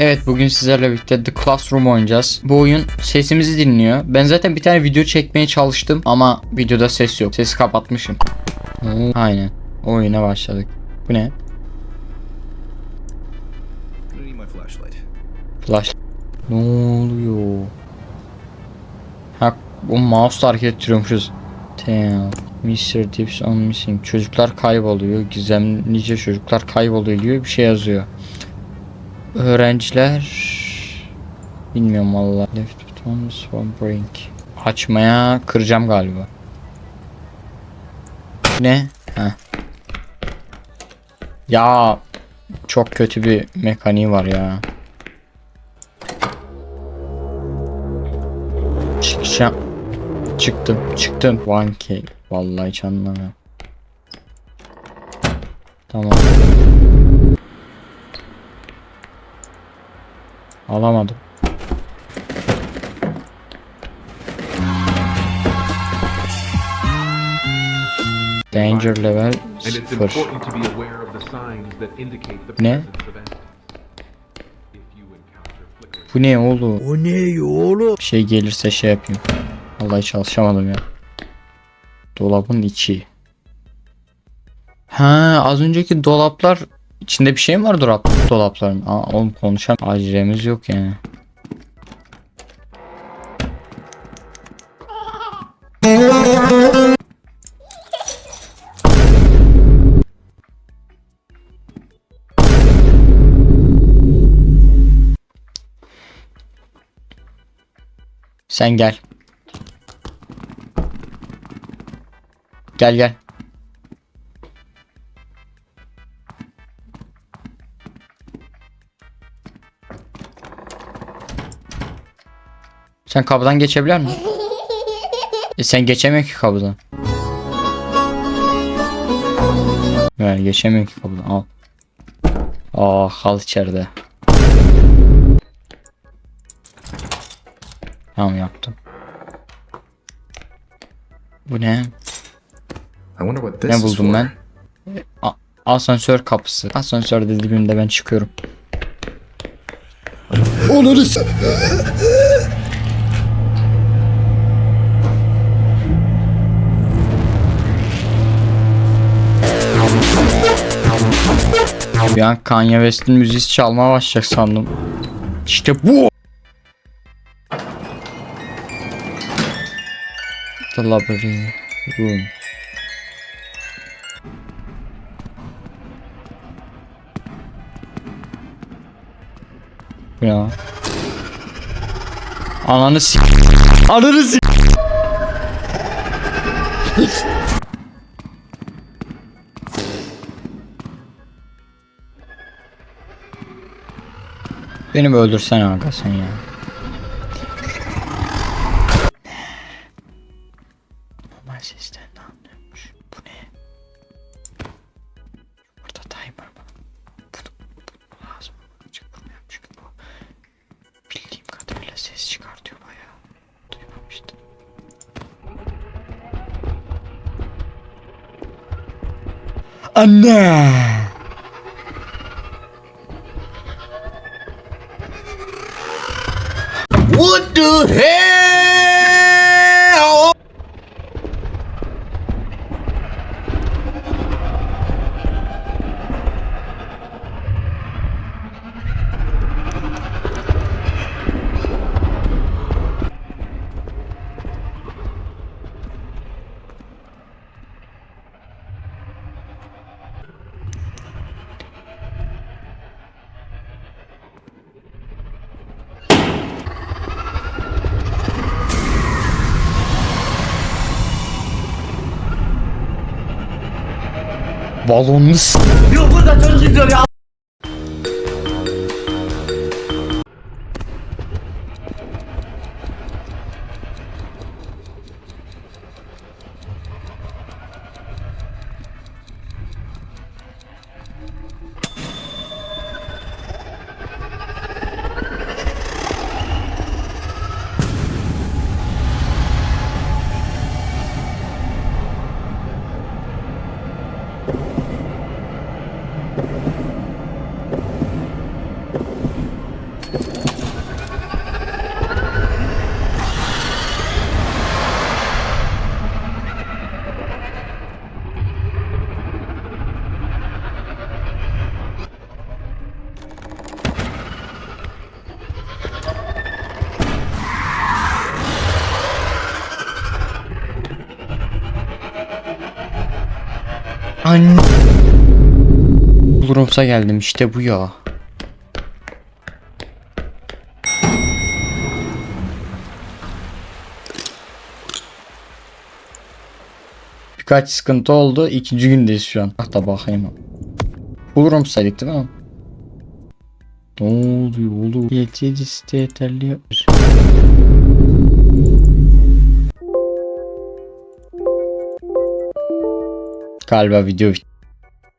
Evet bugün sizlerle birlikte The Classroom oynayacağız. Bu oyun sesimizi dinliyor. Ben zaten bir tane video çekmeye çalıştım ama videoda ses yok. Sesi kapatmışım. Aynen. Oyuna başladık. Bu ne? Flash. Ne oluyor? Ha o mouse hareket ettiriyormuşuz. Damn. Mr. Tips on missing. Çocuklar kayboluyor. Gizemlice çocuklar kayboluyor gibi bir şey yazıyor. Öğrenciler bilmiyorum valla. Left one swamp brink. Açmaya kıracağım galiba. Ne? Ha. Ya çok kötü bir mekaniği var ya. Çıkacağım. Çıktım. Çıktım. 1K. Vallahi hiç anlamıyorum. Tamam. Alamadım. Danger level And it's 0. important to be aware of the signs that indicate the Ne? Bu ne oğlum? O ne oğlum? Bir şey gelirse şey yapayım. Vallahi çalışamadım ya. Dolabın içi. Ha az önceki dolaplar içinde bir şey mi var dolap dolapların? Aa oğlum konuşam acelemiz yok yani. Sen gel. Gel gel. Sen kapıdan geçebilir misin? E sen geçemiyor ki kapıdan. Ver geçemiyor ki kapıdan al. Aa kal içeride. Tamam yaptım. Bu ne? Ne buldum ben? A- asansör kapısı. Asansör dediğimde ben çıkıyorum. Onları Bir an Kanye West'in müziği çalmaya başlayacak sandım. İşte bu. The Library Room. Ya. Ananı s**. Ananı s**. Beni öldürsen aga sen ya. Normal sesten anlıyormuş. Bu ne? Burada timer var. Bunu, bunu lazım. Hiç vurmuyorum çünkü bu bildiğim kadarıyla ses çıkartıyor bayağı. Duymamıştım. Anne! What the hell? Balonlu s- Yok burada çocuk izliyor ya. Anne. Bulurumsa geldim işte bu ya. Birkaç sıkıntı oldu. İkinci gündeyiz şu an. Ah da bakayım. Bulurum saydık değil mi? Ne oluyor oğlum? Yetişti yeterli. Galiba video bitti.